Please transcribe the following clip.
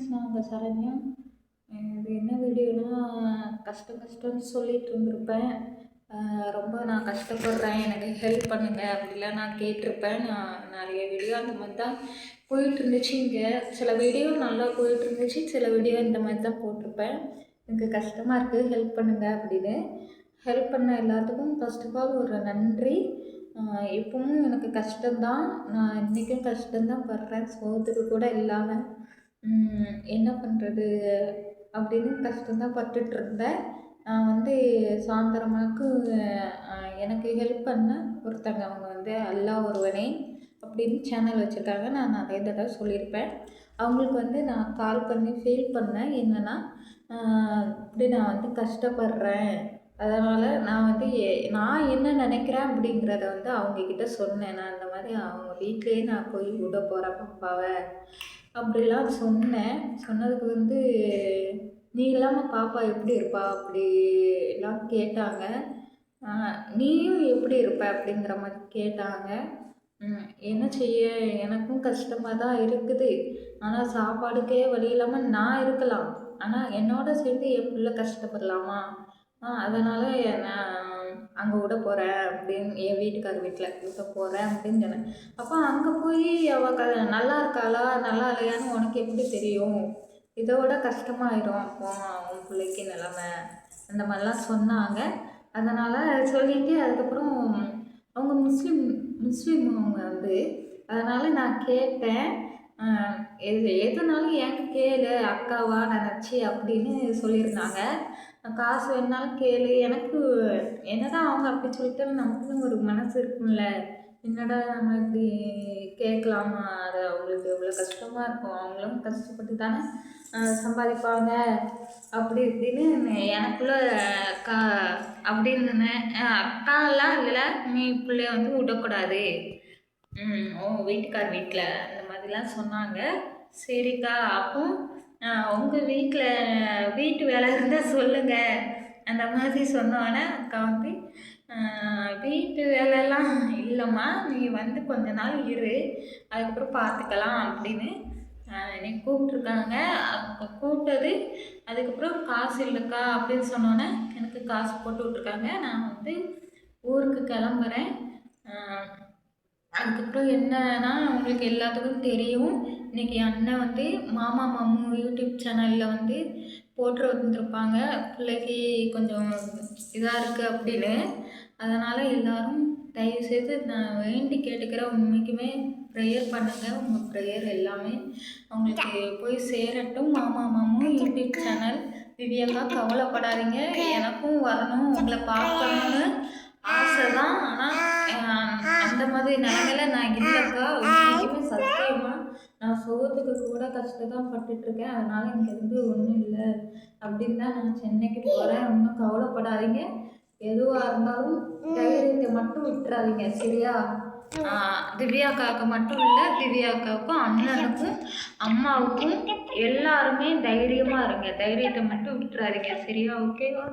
Friends நான் சரண்யா இது என்ன வீடியோனா கஷ்டம் கஷ்டம்னு சொல்லிட்டு இருந்திருப்பேன். ரொம்ப நான் கஷ்டப்படுறேன். எனக்கு ஹெல்ப் பண்ணுங்கள் அப்படிலாம் நான் கேட்டிருப்பேன். நான் நிறைய வீடியோ அந்த மாதிரி தான் போயிட்டு இருந்துச்சு இங்கே. சில வீடியோ நல்லா போயிட்டு இருந்துச்சு சில வீடியோ இந்த மாதிரி தான் போட்டிருப்பேன். எனக்கு கஷ்டமாக இருக்குது ஹெல்ப் பண்ணுங்கள் அப்படின்னு. ஹெல்ப் பண்ண எல்லாத்துக்கும் ஃபஸ்ட் ஆஃப் ஆல் ஒரு நன்றி. இப்பவும் எனக்கு கஷ்டம்தான். நான் இன்றைக்கும் கஷ்டம்தான் படுறேன். சோத்துக்கு கூட இல்லாமல் என்ன பண்ணுறது அப்படின்னு கஷ்டம்தான் பட்டுட்ருந்தேன். நான் வந்து சாயந்தரமாக்கு எனக்கு ஹெல்ப் பண்ண ஒருத்தங்க அவங்க வந்து அல்லா ஒருவனே அப்படின்னு சேனல் வச்சுருக்காங்க. நான் நிறைய தடவை சொல்லியிருப்பேன். அவங்களுக்கு வந்து நான் கால் பண்ணி ஃபீல் பண்ணேன். என்னென்னா இப்படி நான் வந்து கஷ்டப்படுறேன். அதனால் நான் வந்து நான் என்ன நினைக்கிறேன் அப்படிங்கிறத வந்து அவங்கக்கிட்ட சொன்னேன். நான் இந்த மாதிரி அவங்க வீட்லேயே நான் போய் விட போகிறேன் பாப்பாவை. அப்படிலாம் சொன்னேன். சொன்னதுக்கு வந்து நீ இல்லாமல் பாப்பா எப்படி இருப்பா? அப்படிலாம் கேட்டாங்க. நீயும் எப்படி இருப்ப? அப்படிங்கிற மாதிரி கேட்டாங்க. என்ன செய்ய? எனக்கும் கஷ்டமாக தான் இருக்குது. ஆனால் சாப்பாடுக்கே வழி இல்லாமல் நான் இருக்கலாம். ஆனால் என்னோட சேர்த்து என் பிள்ளை கஷ்டப்படலாமா? அதனால் நான் அங்கே விட போகிறேன் அப்படின்னு என் வீட்டுக்கார் வீட்டில் விட போகிறேன் அப்படின்னு சொன்னேன். அப்போ அங்கே போய் அவள் க நல்லா இருக்காளா? நல்லா இல்லையான்னு உனக்கு எப்படி தெரியும்? இதை விட கஷ்டமாயிடும் அப்போ உன் பிள்ளைக்கு நிலமை. அந்த மாதிரிலாம் சொன்னாங்க. அதனால் சொல்லிட்டு அதுக்கப்புறம் அவங்க முஸ்லீம் முஸ்லீம் அவங்க வந்து அதனால் நான் கேட்டேன். எது எதுனாலும் என்கிட்ட கேளு அக்காவா நினச்சி அப்படின்னு சொல்லியிருந்தாங்க. காசு வேணுனாலும் கேளு. எனக்கு என்னதான் அவங்க அப்படி சொல்லிட்டாலும் நமக்குன்னு ஒரு மனசு இருக்கும்ல. என்னடா நம்ம இப்படி கேட்கலாமா? அது அவங்களுக்கு எவ்வளோ கஷ்டமாக இருக்கும். அவங்களும் கஷ்டப்பட்டு தானே சம்பாதிப்பாங்க. அப்படி இப்படின்னு எனக்குள்ள அக்கா அப்படின்னு அக்காலாம் இல்லை. நீ பிள்ளைய வந்து விடக்கூடாது. ஓ வீட்டுக்கார் வீட்டில் அந்த மாதிரிலாம் சொன்னாங்க. சரிக்கா அப்போ உங்கள் வீட்டில் வீட்டு வேலை இருந்தால் சொல்லுங்கள் அந்த மாதிரி சொன்னோடனே அக்கா வந்து வீட்டு வேலைலாம் இல்லைம்மா நீ வந்து கொஞ்ச நாள் இரு. அதுக்கப்புறம் பார்த்துக்கலாம் அப்படின்னு என்னை கூப்பிட்ருக்காங்க கூப்பிட்டது அதுக்கப்புறம் காசு இல்லைக்கா அப்படின்னு சொன்னோன்னே எனக்கு காசு போட்டு விட்ருக்காங்க நான் வந்து ஊருக்கு கிளம்புறேன். அதுக்கப்புறம் என்னன்னா உங்களுக்கு எல்லாத்துக்கும் தெரியும். இன்றைக்கி அண்ணன் வந்து மாமா மாமு யூடியூப் சேனலில் வந்து போட்டு வந்திருப்பாங்க. பிள்ளைக்கு கொஞ்சம் இதாக இருக்குது அப்படின்னு. அதனால் எல்லாரும் தயவுசெய்து நான் வேண்டி கேட்டுக்கிற உண்மைக்குமே ப்ரேயர் பண்ணுங்கள் உங்கள் ப்ரேயர் எல்லாமே அவங்களுக்கு போய் சேரட்டும். மாமா மாமும் யூடியூப் சேனல். திவ்யாக்கா கவலைப்படாதீங்க. எனக்கும் வரணும். உங்களை பார்க்கணும்னு ஆசை தான் ஆனால் அந்த மாதிரி நிலைமையில நான் இல்லைக்கா. உண்மைக்குமே சத்தியமாக நான் சோகத்துக்கு கூட கஷ்டத்தான் பட்டுட்டு இருக்கேன் அதனால அதனால் இங்கேருந்து ஒன்றும் இல்லை. அப்படின்னு தான் நான் சென்னைக்கு போகிறேன் ஒன்றும் கவலைப்படாதீங்க. எதுவாக இருந்தாலும் தைரியத்தை மட்டும் விட்டுறாதீங்க சரியா? திவ்யாக்காவுக்கு மட்டும் இல்லை திவ்யாக்காவுக்கும் அண்ணனுக்கும் அம்மாவுக்கும் எல்லாருமே தைரியமாக இருங்க. தைரியத்தை மட்டும் விட்டுறாதீங்க சரியா? ஓகேவா